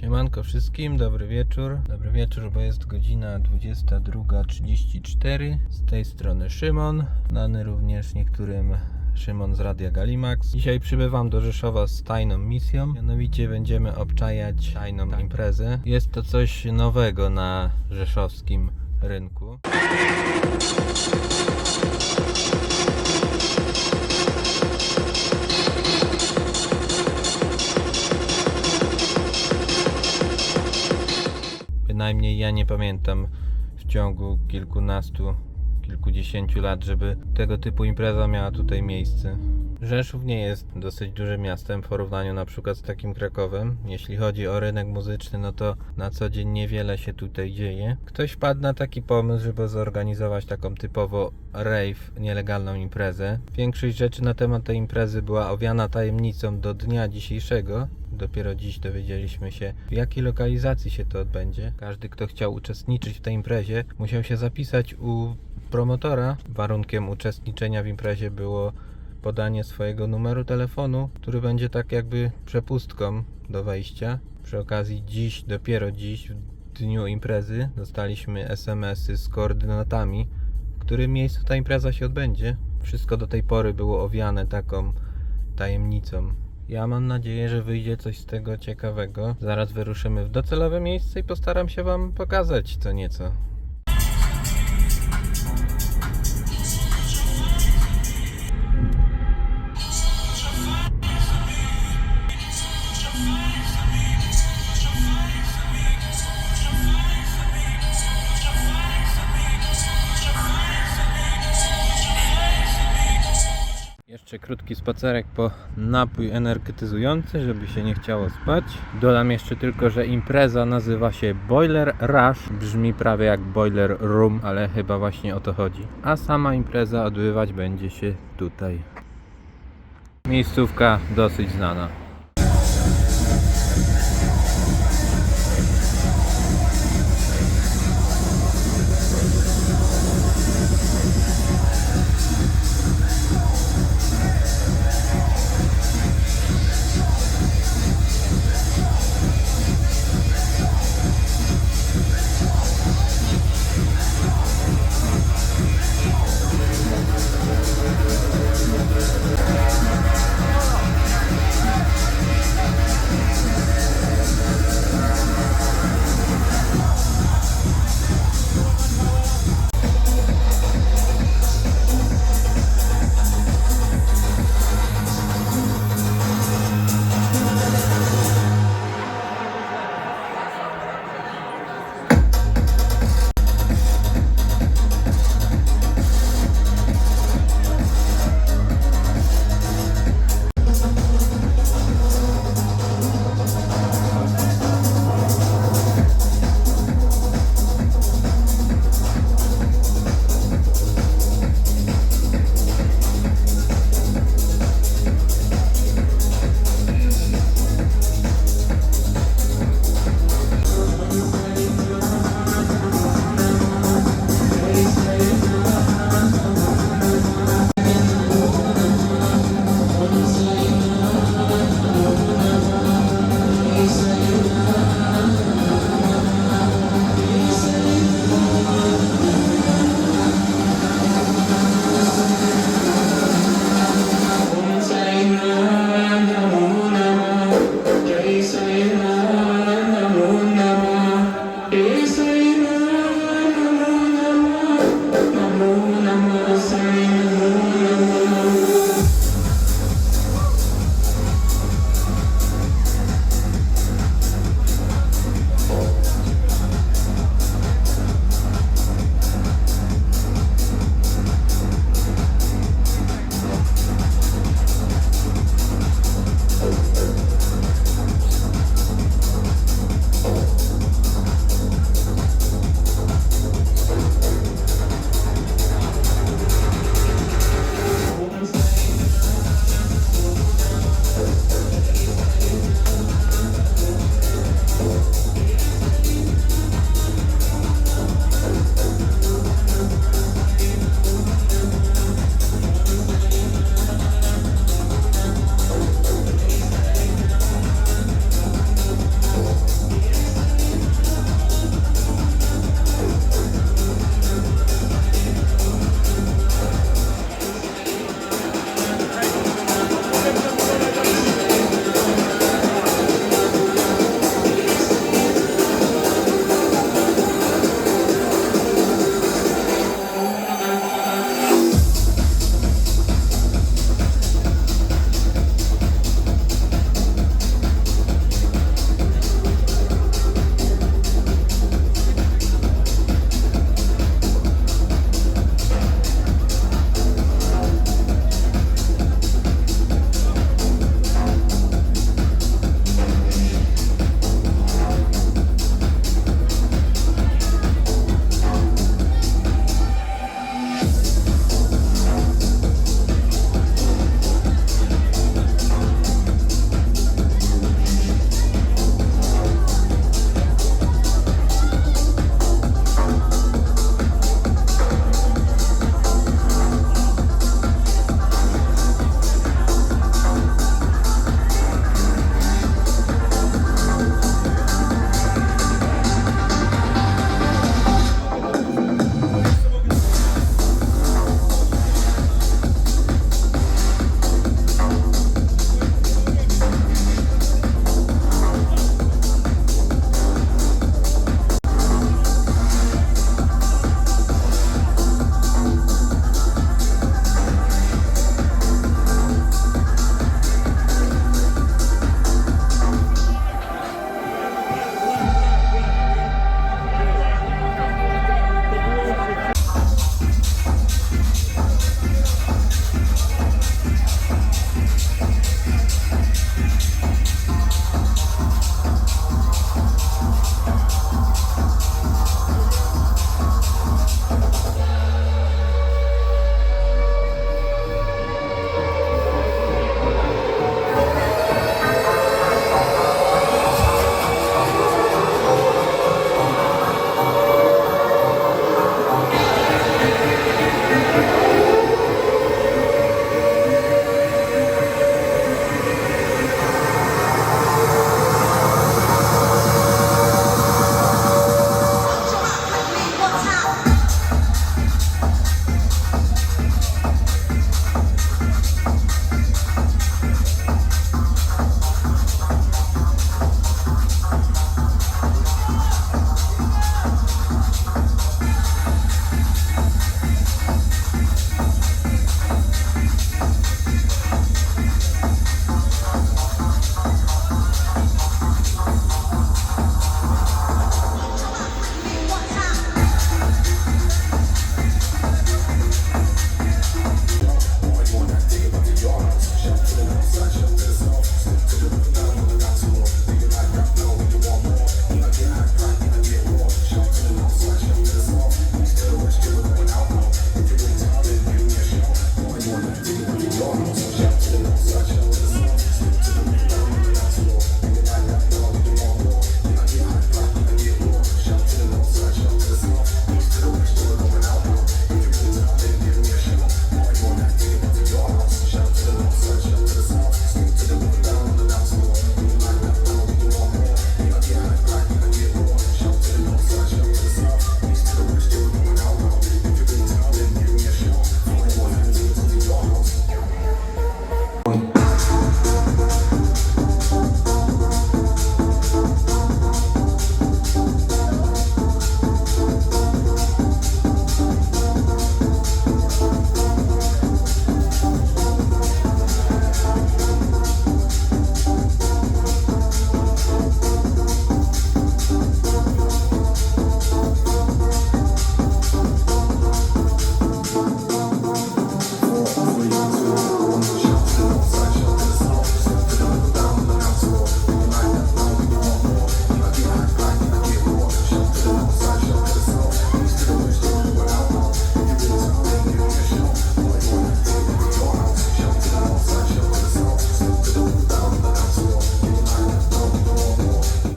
Siemanko wszystkim, dobry wieczór. Dobry wieczór, bo jest godzina 22.34. Z tej strony Szymon, znany również niektórym Szymon z Radia Galimax. Dzisiaj przybywam do Rzeszowa z tajną misją. Mianowicie będziemy obczajać tajną imprezę. Jest to coś nowego na rzeszowskim rynku. Bynajmniej ja nie pamiętam w ciągu kilkunastu, kilkudziesięciu lat, żeby tego typu impreza miała tutaj miejsce. Rzeszów nie jest dosyć dużym miastem w porównaniu na przykład z takim Krakowem. Jeśli chodzi o rynek muzyczny, no to na co dzień niewiele się tutaj dzieje. Ktoś wpadł na taki pomysł, żeby zorganizować taką typowo rave, nielegalną imprezę. Większość rzeczy na temat tej imprezy była owiana tajemnicą do dnia dzisiejszego. Dopiero dziś dowiedzieliśmy się, w jakiej lokalizacji się to odbędzie. Każdy, kto chciał uczestniczyć w tej imprezie, musiał się zapisać u promotora. Warunkiem uczestniczenia w imprezie było podanie swojego numeru telefonu, który będzie tak jakby przepustką do wejścia. Przy okazji dziś, dopiero dziś, w dniu imprezy, dostaliśmy SMS-y z koordynatami, w którym miejscu ta impreza się odbędzie. Wszystko do tej pory było owiane taką tajemnicą. Ja mam nadzieję, że wyjdzie coś z tego ciekawego. Zaraz wyruszymy w docelowe miejsce i postaram się Wam pokazać co nieco. Jeszcze krótki spacerek po napój energetyzujący, żeby się nie chciało spać. Dodam jeszcze tylko, że impreza nazywa się Boiler Rush. Brzmi prawie jak Boiler Room, ale chyba właśnie o to chodzi. A sama impreza odbywać będzie się tutaj. Miejscówka dosyć znana.